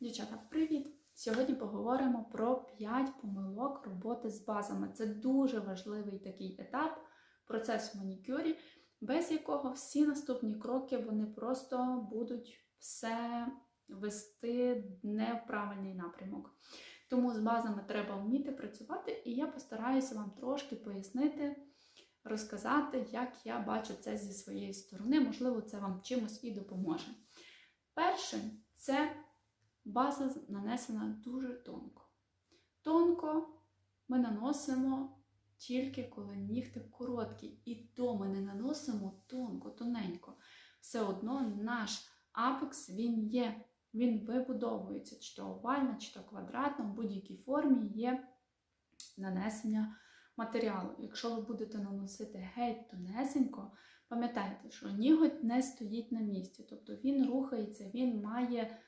Дівчата, привіт! Сьогодні поговоримо про 5 помилок роботи з базами. Це дуже важливий такий етап процесу манікюрі, без якого всі наступні кроки вони просто будуть все вести не в правильний напрямок. Тому з базами треба вміти працювати, і я постараюся вам трошки пояснити, розказати, як я бачу це зі своєї сторони. Можливо, це вам чимось і допоможе. Перше, це база нанесена дуже тонко. Тонко ми наносимо тільки коли нігтик короткий. І то ми не наносимо тонко, тоненько. Все одно наш апекс він є, він вибудовується, чи то овально, чи то квадратно, в будь-якій формі є нанесення матеріалу. Якщо ви будете наносити геть тонесенько, пам'ятайте, що ніготь не стоїть на місці, тобто він рухається, він має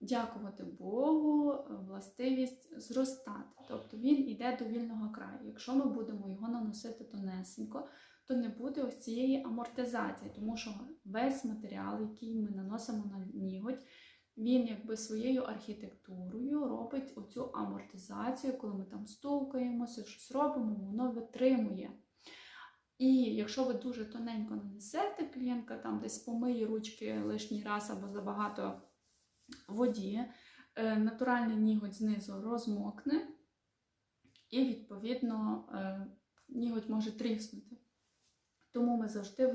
дякувати Богу, властивість зростати. Тобто він йде до вільного краю. Якщо ми будемо його наносити тонесенько, то не буде ось цієї амортизації, тому що весь матеріал, який ми наносимо на ніготь, він якби своєю архітектурою робить оцю амортизацію, коли ми там стукаємося, щось робимо, воно витримує. І якщо ви дуже тоненько нанесете, клієнтка там десь помиє ручки лишній раз або забагато воді, е, натуральний ніготь знизу розмокне, і, відповідно, е, ніготь може тріснути. Тому ми завжди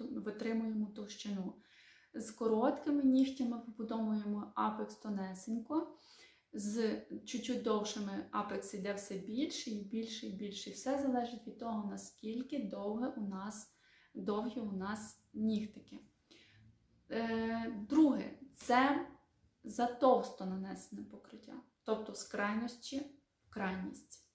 витримуємо, товщину. З короткими нігтями вибудовуємо апекс тонесенько, з чуть-чуть довшими апекс йде все більше і більше і більше. Все залежить від того, наскільки довге у нас, довгі у нас нігтики. Е, Друге, це затовсто нанесене покриття, тобто з крайності в крайність.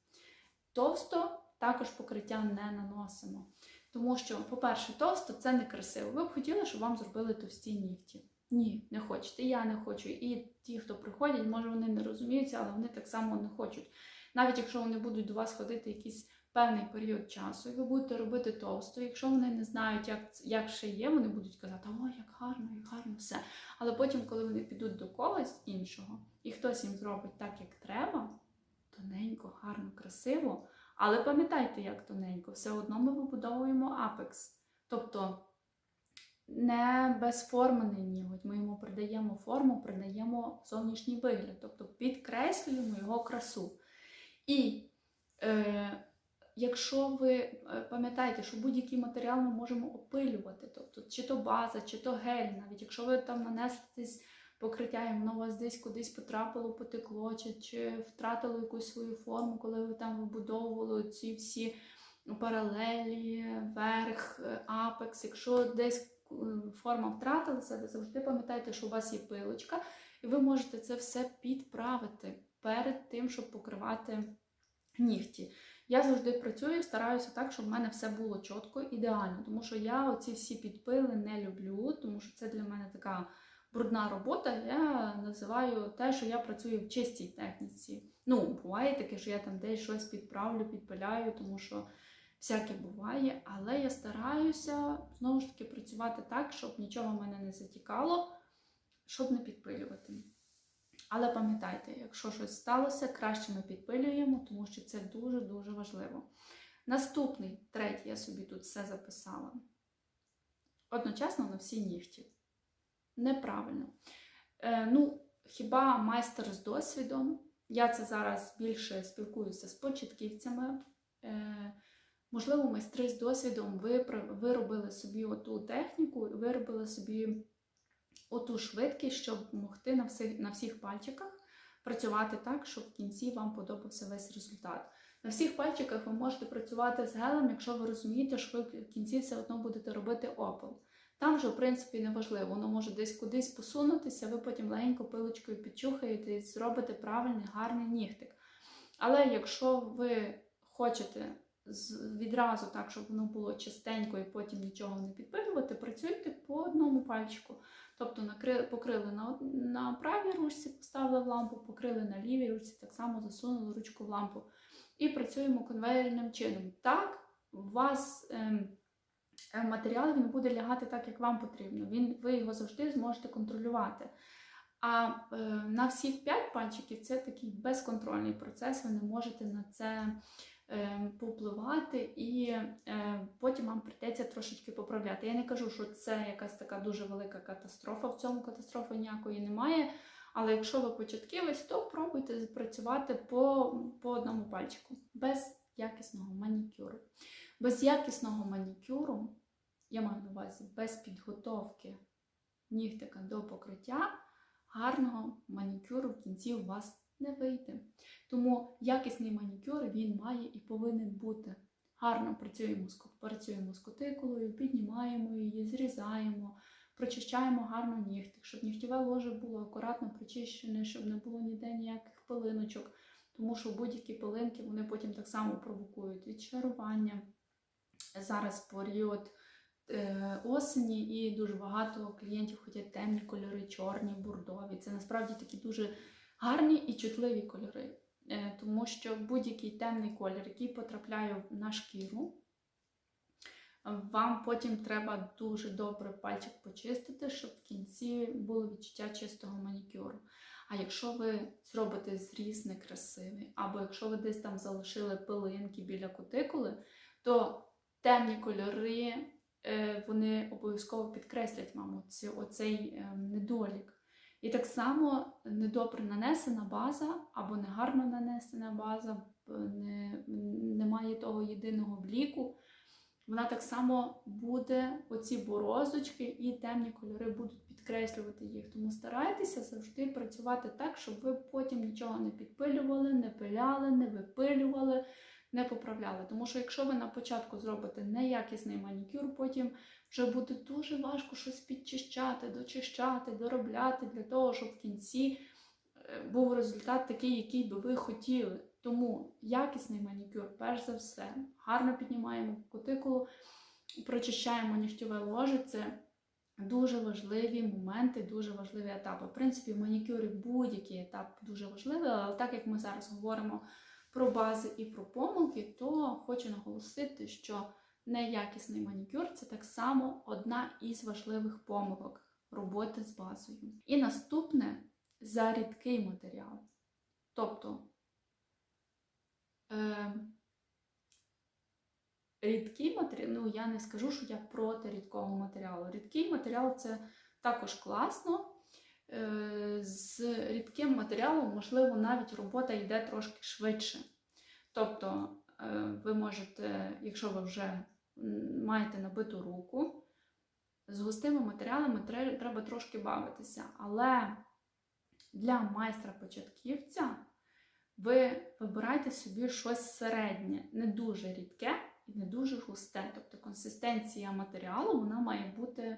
Товсто також покриття не наносимо. Тому що, по-перше, товсто це не красиво. Ви б хотіли, щоб вам зробили товсті нігті. Ні, не хочете. Я не хочу. І ті, хто приходять, може вони не розуміються, але вони так само не хочуть. Навіть якщо вони будуть до вас ходити якийсь певний період часу, і ви будете робити товсто, якщо вони не знають, як як ще є, вони будуть казати, ой, як гарно, як гарно, все. Але потім, коли вони підуть до когось іншого, і хтось їм зробить так, як треба, тоненько, гарно, красиво. Але пам'ятайте, як тоненько, все одно ми вибудовуємо апекс. Тобто не безформений ніготь, ми йому придаємо форму, придаємо зовнішній вигляд, тобто підкреслюємо його красу. І е, якщо ви е, пам'ятаєте, що будь-який матеріал ми можемо опилювати, тобто чи то база, чи то гель, навіть якщо ви там нанесетесь покриття, і воно у вас десь кудись потрапило, потекло, чи, чи втратило якусь свою форму, коли ви там вибудовували ці всі паралелі, верх, апекс. Якщо десь форма втратилася, ви завжди пам'ятайте, що у вас є пилочка, і ви можете це все підправити перед тим, щоб покривати нігті. Я завжди працюю, стараюся так, щоб в мене все було чітко, ідеально, тому що я оці всі підпили не люблю, тому що це для мене така брудна робота. Я називаю те, що я працюю в чистій техніці. Ну, буває таке, що я там десь щось підправлю, підпиляю, тому що всяке буває, але я стараюся знову ж таки працювати так, щоб нічого в мене не затікало, щоб не підпилювати. Але пам'ятайте, якщо щось сталося, краще ми підпилюємо, тому що це дуже-дуже важливо. Наступний, третій, я собі тут все записала. Одночасно на всі нігті. Неправильно. Е, ну, хіба майстер з досвідом? Я це зараз більше спілкуюся з початківцями. Е, можливо, майстри з досвідом ви виробили собі оту техніку, виробили собі оту швидкість, щоб могти на всіх, на всіх пальчиках працювати так, щоб в кінці вам подобався весь результат. На всіх пальчиках ви можете працювати з гелем, якщо ви розумієте, що ви в кінці все одно будете робити опил. Там вже, в принципі, не важливо, воно може десь кудись посунутися, ви потім легенько пилочкою підчухаєте і зробите правильний, гарний нігтик. Але якщо ви хочете відразу так, щоб воно було чистенько і потім нічого не підпилювати, працюйте по одному пальчику. Тобто покрили на на правій ручці, поставили в лампу, покрили на лівій ручці, так само засунули ручку в лампу. І працюємо конвейерним чином. Так, у вас ем, матеріал він буде лягати так, як вам потрібно. Він, Ви його завжди зможете контролювати. А е, на всіх 5 пальчиків це такий безконтрольний процес, ви не можете на це е, попливати, і е, потім вам прийдеться трошечки поправляти. Я не кажу, що це якась така дуже велика катастрофа. В цьому катастрофи ніякої немає. Але якщо ви початківець, то пробуйте працювати по, по одному пальчику без якісного манікюру. Без якісного манікюру, я маю на увазі, без підготовки нігтика до покриття, гарного манікюру в кінці у вас не вийде. Тому якісний манікюр він має і повинен бути. Гарно працюємо працюємо з кутикулою, піднімаємо її, зрізаємо, прочищаємо гарно нігтик, щоб нігтєве ложе було акуратно прочищене, щоб не було ніде ніяких пилиночок, тому що будь-які пилинки вони потім так само провокують відчарування. Зараз період е, осені і дуже багато клієнтів хочуть темні кольори, чорні, бурдові. Це насправді такі дуже гарні і чутливі кольори. Е, тому що будь-який темний колір, який потрапляє на шкіру, вам потім треба дуже добре пальчик почистити, щоб в кінці було відчуття чистого манікюру. А якщо ви зробите зріз некрасивий, або якщо ви десь там залишили пилинки біля кутикули, то темні кольори е, вони обов'язково підкреслять вам оцей е, недолік. І так само недобре нанесена база або негарно нанесена база, не, немає того єдиного бліку. Вона так само буде, оці борозочки і темні кольори будуть підкреслювати їх. Тому старайтеся завжди працювати так, щоб ви потім нічого не підпилювали, не пиляли, не випилювали, не поправляли. Тому що якщо ви на початку зробите неякісний манікюр, потім вже буде дуже важко щось підчищати, дочищати, доробляти для того, щоб в кінці був результат такий, який би ви хотіли. Тому якісний манікюр, перш за все, гарно піднімаємо кутикулу, прочищаємо нігтєве ложе. Це дуже важливі моменти, дуже важливі етапи. В принципі, в манікюрі будь-який етап дуже важливий, але так як ми зараз говоримо про бази і про помилки, то хочу наголосити, що неякісний манікюр це так само одна із важливих помилок роботи з базою. І наступне за рідкий матеріал. Тобто е, рідкий матеріал, ну я не скажу, що я проти рідкого матеріалу. Рідкий матеріал це також класно. Е, з рідким матеріалом, можливо, навіть робота йде трошки швидше. Тобто, е, ви можете, якщо ви вже маєте набиту руку, з густими матеріалами треба трошки бавитися. Але для майстра-початківця ви вибирайте собі щось середнє, не дуже рідке і не дуже густе. Тобто консистенція матеріалу вона має бути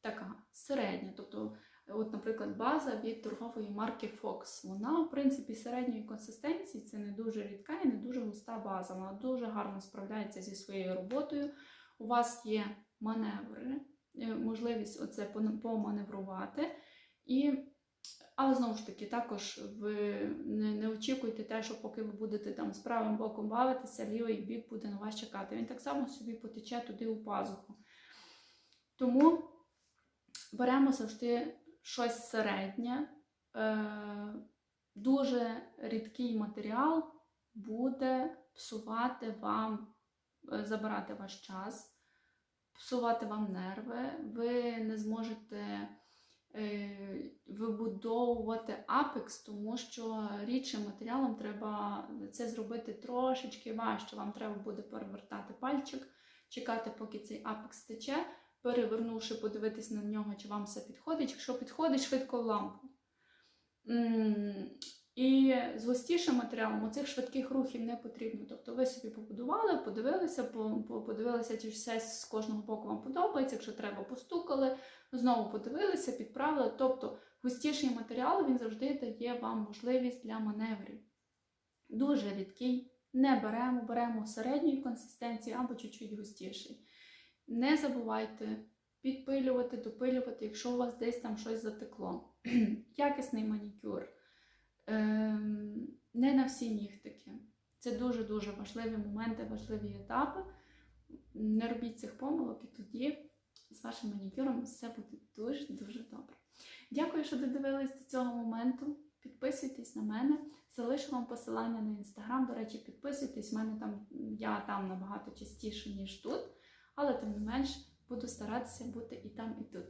така середня. Тобто, от, наприклад, база від торгової марки Fox. Вона, в принципі, середньої консистенції це не дуже рідка і не дуже густа база. Вона дуже гарно справляється зі своєю роботою. У вас є маневри, е, можливість оце поманеврувати. І але знову ж таки, також ви не не очікуйте те, що поки ви будете там з правим боком бавитися, лівий бік буде на вас чекати. Він так само собі потече туди у пазуху. Тому беремо завжди щось середнє. Е, Дуже рідкий матеріал буде псувати вам, е, забирати ваш час, псувати вам нерви, ви не зможете. Е, вибудовувати апекс, тому що рідшим матеріалом треба це зробити трошечки важче. Вам треба буде перевертати пальчик, чекати, поки цей апекс тече, перевернувши, подивитись на нього, чи вам все підходить. Якщо підходить, швидко в лампу. І з густішим матеріалом оцих швидких рухів не потрібно. Тобто ви собі побудували, подивилися, подивилися, чи все з кожного боку вам подобається. Якщо треба, постукали, знову подивилися, підправили. Тобто густіший матеріал він завжди дає вам можливість для маневрів. Дуже рідкий. Не беремо, беремо середньої консистенції або чуть-чуть густіший. Не забувайте підпилювати, допилювати, якщо у вас десь там щось затекло. Якісний манікюр. Ем, не на всі нігтики. Це дуже-дуже важливі моменти, важливі етапи. Не робіть цих помилок, і тоді з вашим манікюром все буде дуже-дуже добре. Дякую, що додивились до цього моменту. Підписуйтесь на мене, залишу вам посилання на інстаграм. До речі, підписуйтесь, у мене там я там набагато частіше, ніж тут але тим не менш буду старатися бути і там, і тут.